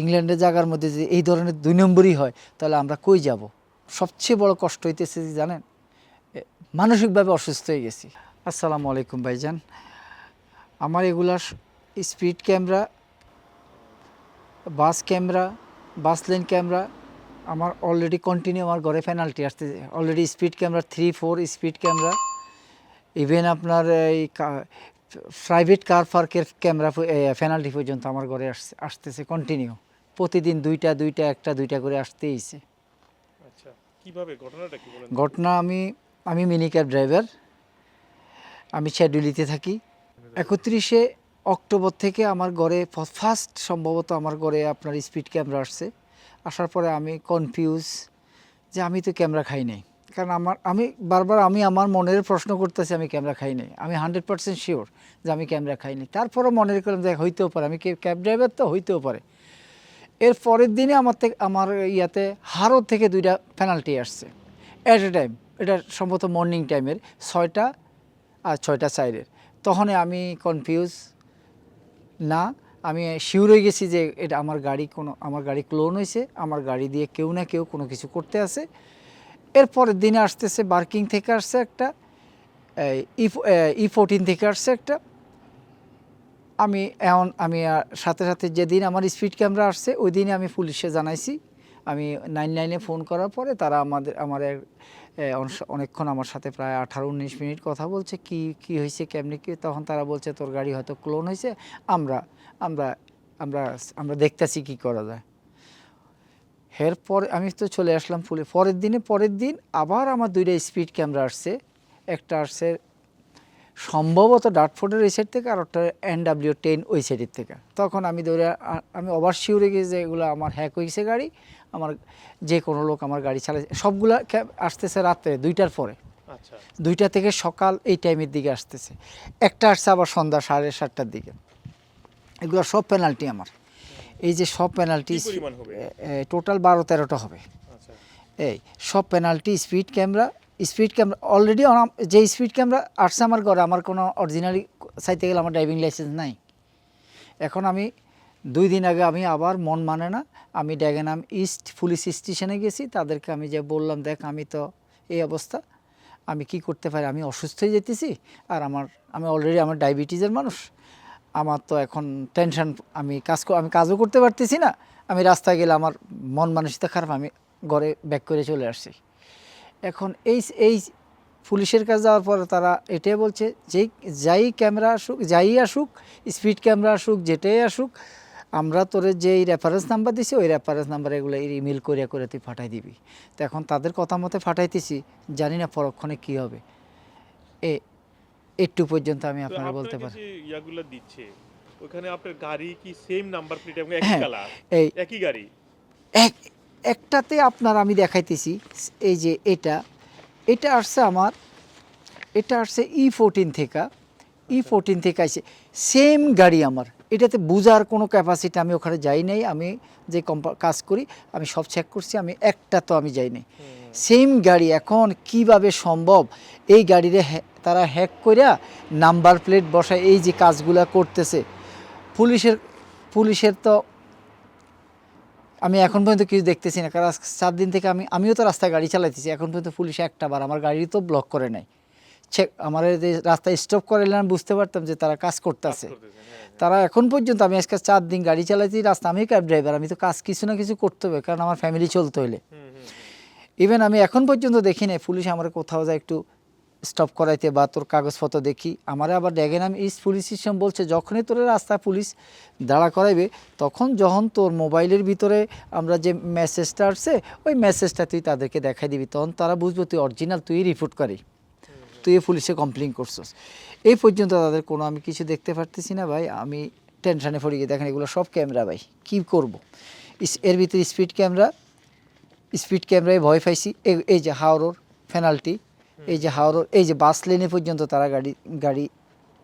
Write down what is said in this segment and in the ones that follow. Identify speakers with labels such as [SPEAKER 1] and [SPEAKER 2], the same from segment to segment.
[SPEAKER 1] ইংল্যান্ডের জায়গার মধ্যে যদি এই ধরনের দুই নম্বরই হয়, তাহলে আমরা কই যাব? সবচেয়ে বড় কষ্ট হইতেছে যে জানেন মানসিকভাবে অসুস্থ হয়ে গেছি। আসসালামু আলাইকুম ভাইজান। আমার এগুলা speed camera, bus camera, bus lane camera, আমার অলরেডি কন্টিনিউ আমার ঘরে পেনাল্টি আসতে already speed camera three four speed camera even আপনার এই প্রাইভেট কার পার্কের ক্যামেরা পেনাল্টি পর্যন্ত আমার ঘরে আসছে আসতেছে কন্টিনিউ প্রতিদিন দুইটা দুইটা একটা দুইটা করে আসতেইছে
[SPEAKER 2] আচ্ছা
[SPEAKER 1] ঘটনা আমি আমি মিনি ক্যাব ড্রাইভার। আমি শেডিউলিতে থাকি। একত্রিশে অক্টোবর থেকে আমার ঘরে ফার্স্ট সম্ভবত আমার ঘরে আপনার স্পিড ক্যামেরা আসছে। আসার পরে আমি কনফিউজ যে আমি তো ক্যামেরা খাই নাই। কারণ আমার, আমি বারবার আমি আমার মনের প্রশ্ন করতেছি, আমি ক্যামেরা খাই নাই। আমি হান্ড্রেড পার্সেন্ট শিওর যে আমি ক্যামেরা খাইনি তারপরে মনের করলাম যে হইতেও পারে। আমি ক্যাব ড্রাইভার তো হইতেও পারে। এর পরের দিনে আমার থেকে আমার ইয়াতে হারো থেকে দুইটা পেনাল্টি আসছে। অ্যাট এ টাইম এটা সম্ভবত মর্নিং টাইমের ছয়টা আর ছয়টা সাইডের তখন আমি কনফিউজ না, আমি শিওর হয়ে গেছি যে এটা আমার গাড়ি কোনো, আমার গাড়ি ক্লোন হয়েছে, আমার গাড়ি দিয়ে কেউ না কেউ কোনো কিছু করতে আছে। এর পরের দিনে আসতেছে বার্কিং থেকে আসছে একটা ই ফোরটিন থেকে আসছে একটা। আমি এমন আমি সাথে সাথে যেদিন আমার স্পিড ক্যামেরা আসছে, ওই দিনে আমি পুলিশে জানাইছি। আমি নাইন নাইনে ফোন করার পরে তারা আমাদের, আমার অনেকক্ষণ আমার সাথে প্রায় আঠারো উনিশ মিনিট কথা বলছে, কি কি হয়েছে, কেমনি কি, তখন তারা বলছে, তোর গাড়ি হয়তো ক্লোন হয়েছে, আমরা আমরা আমরা আমরা দেখতেছি কি করা যায়। এরপর আমি তো চলে আসলাম ফুলে পরের দিনে পরের দিন আবার আমার দুইটা স্পিড ক্যামেরা আসছে। একটা আসছে সম্ভবত ডাটফোর্ডের ওই সাইড থেকে আর একটা এন ডাব্লিউ টেন ওই সাইডের থেকে। তখন আমি ধরে আ- আমি অবার শিওরে গেছি যে এগুলো আমার হ্যাক হয়েছে গাড়ি আমার যে কোনো লোক আমার গাড়ি চালাচ্ছে সবগুলা আসতেছে রাত্রে দুইটার পরে।
[SPEAKER 2] আচ্ছা।
[SPEAKER 1] দুইটা থেকে সকাল এই টাইমের দিকে আসতেছে। একটা আসছে আবার সন্ধ্যা সাড়ে সাতটার দিকে। এগুলো সব পেনাল্টি আমার। এই যে সব পেনাল্টি? টোটাল বারো তেরোটা হবে?
[SPEAKER 2] আচ্ছা।
[SPEAKER 1] এই সব penalty speed camera speed camera already যে স্পিড ক্যামেরা আসছে আমার ঘরে আমার কোনো অরিজিনালি চাইতে গেলে আমার ড্রাইভিং লাইসেন্স নাই। এখন আমি দুই দিন আগে আমি আবার মন মানে না আমি ড্যাগেনাম ইস্ট পুলিশ স্টেশনে গেছি তাদেরকে আমি যে বললাম দেখ আমি তো এই অবস্থা আমি কি করতে পারি? আমি অসুস্থ হয়ে যেতেছি আর আমার আমি অলরেডি আমার ডায়াবেটিসের মানুষ আমার তো এখন টেনশন আমি কাজ আমি কাজও করতে পারতেছি না। আমি রাস্তায় গেলে আমার মন মানসিকতা খারাপ, আমি ঘরে ব্যাক করে চলে আসছি। এখন এই এই পুলিশের কাছে যাওয়ার পরে তারা এটাই বলছে, যেই, যাই ক্যামেরা আসুক, যাই আসুক স্পিড ক্যামেরা আসুক, যেটাই আসুক, আমরা তোরে যেই রেফারেন্স নাম্বার দিছি, ওই রেফারেন্স নাম্বার এগুলো ইমেল করিয়া করে তুই ফাটাই দিবি। তো এখন তাদের কথা মতে ফাটাইতেছি জানি না পরক্ষণে কী হবে। এ একটু পর্যন্ত আমি আপনারা বলতে পারি
[SPEAKER 2] ইয়াগুলো দিচ্ছে ওখানে আপনার গাড়ি কি সেম নাম্বার প্লেট এবং একই
[SPEAKER 1] হ্যাঁ,
[SPEAKER 2] কালার
[SPEAKER 1] এই
[SPEAKER 2] একই গাড়ি?
[SPEAKER 1] এক একটাতে আপনার আমি দেখাইতেছি এই যে এটা এটা আসছে আমার এটা আসছে ই ফোরটিন থেকে ই ফোরটিন থেকে আসছে সেম গাড়ি আমার এটাতে বুঝার কোনো ক্যাপাসিটি আমি ওখানে যাই নাই আমি যে কম্পা- কাজ করি আমি সব চেক করছি আমি একটা তো আমি যাই নাই। সেম গাড়ি এখন কীভাবে সম্ভব? এই গাড়িরে হ্যা- তারা হ্যাক করিয়া নাম্বার প্লেট বসায় এই যে কাজগুলা করতেছে। পুলিশের পুলিশের তো আমি এখন পর্যন্ত কিছু দেখতেছি না কারণ চার দিন থেকে আমি আমিও তো রাস্তায় গাড়ি চালাইতেছি এখন পর্যন্ত পুলিশ একটা বার আমার গাড়ি তো ব্লক করে নাই। চেক আমার যে রাস্তায় স্টপ করে আমি বুঝতে পারতাম যে তারা কাজ করতেছে।
[SPEAKER 2] করতেছেন, হ্যাঁ,
[SPEAKER 1] তারা এখন পর্যন্ত আমি আজকে চার দিন গাড়ি চালাইছি রাস্তা আমি ক্যাব ড্রাইভার আমি তো কাজ কিছু না কিছু করতে হবে কারণ আমার ফ্যামিলি চলতে হলে ইভেন আমি এখন পর্যন্ত দেখি নাই পুলিশ আমার কোথাও যায় একটু স্টপ করাইতে বা তোর কাগজপত্র দেখি। আমার আবার ড্যাগে নাম ইস্ট পুলিশ সিস্টেম বলছে, যখনই তোর রাস্তায় পুলিশ দাঁড়া করাইবে, তখন যখন তোর মোবাইলের ভিতরে আমরা যে মেসেজটা আসছে, ওই মেসেজটা তুই তাদেরকে দেখাই দিবি। তখন তারা বুঝবে তুই অরিজিনাল তুই রিপোর্ট করি। তুই পুলিশে কমপ্লেন করছিস। এই পর্যন্ত তাদের কোনো আমি কিছু দেখতে পারতেছি না ভাই। আমি টেনশানে পড়ে গিয়ে দেখেন, এগুলো সব ক্যামেরা ভাই। কী করব? এর ভিতরে স্পিড ক্যামেরা স্পিড ক্যামেরায় ভয় পাইছি। এই- যে হাওড়োর পেনাল্টি এই যে হাওড়োর এই যে বাস লেনে পর্যন্ত তারা গাড়ি গাড়ি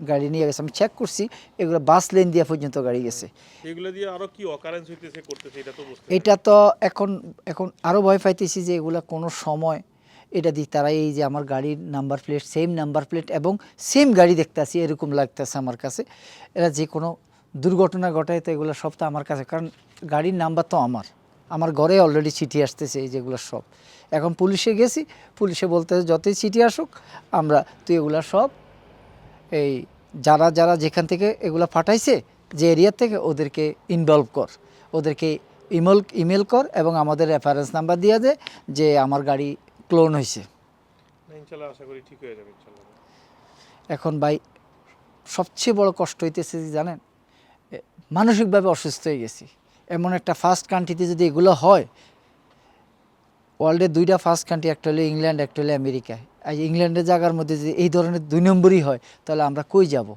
[SPEAKER 1] গাড়ি নিয়ে গেছে। আমি চেক করছি এগুলো বাস লেন দিয়ে পর্যন্ত গাড়ি গেছে।
[SPEAKER 2] এগুলো দিয়ে আরও কি অকারেন্স হইতেছে করতেছে এটা তো বুঝতে
[SPEAKER 1] এটা তো এখন এখন আরও ভয় পাইতেছি যে এগুলা কোনো সময় এটা দিক তারা এই যে আমার গাড়ির number plate same number plate এবং সেম গাড়ি দেখতেছি এরকম লাগতেছে আমার কাছে। এরা যে কোনো দুর্ঘটনা ঘটায় তো এগুলো সব তো আমার কাছে কারণ গাড়ির নাম্বার তো আমার। আমার ঘরে অলরেডি চিঠি আসতেছে এই যেগুলো সব। এখন পুলিশে গেছি পুলিশে বলতে যতই চিঠি আসুক আমরা তুই এগুলা সব এই যারা যারা যেখান থেকে এগুলো পাঠাইছে যে এরিয়া থেকে ওদেরকে ইনভলভ কর। ওদেরকে ইমেল ইমেল কর এবং আমাদের রেফারেন্স নাম্বার দিয়ে দে যে আমার গাড়ি ক্লোন হয়েছে
[SPEAKER 2] হয়ে
[SPEAKER 1] এখন ভাই সবচেয়ে বড় কষ্ট হইতেছে জানেন মানসিকভাবে অসুস্থ হয়ে গেছি। এমন একটা ফার্স্ট কান্ট্রিতে যদি এগুলো হয় ওয়ার্ল্ডের দুইটা ফার্স্ট কান্ট্রি একটা হলো ইংল্যান্ড, একটা হলো আমেরিকা। আর ইংল্যান্ডের জায়গার মধ্যে যদি এই ধরনের দুই নম্বরই হয়, তাহলে আমরা কই যাব?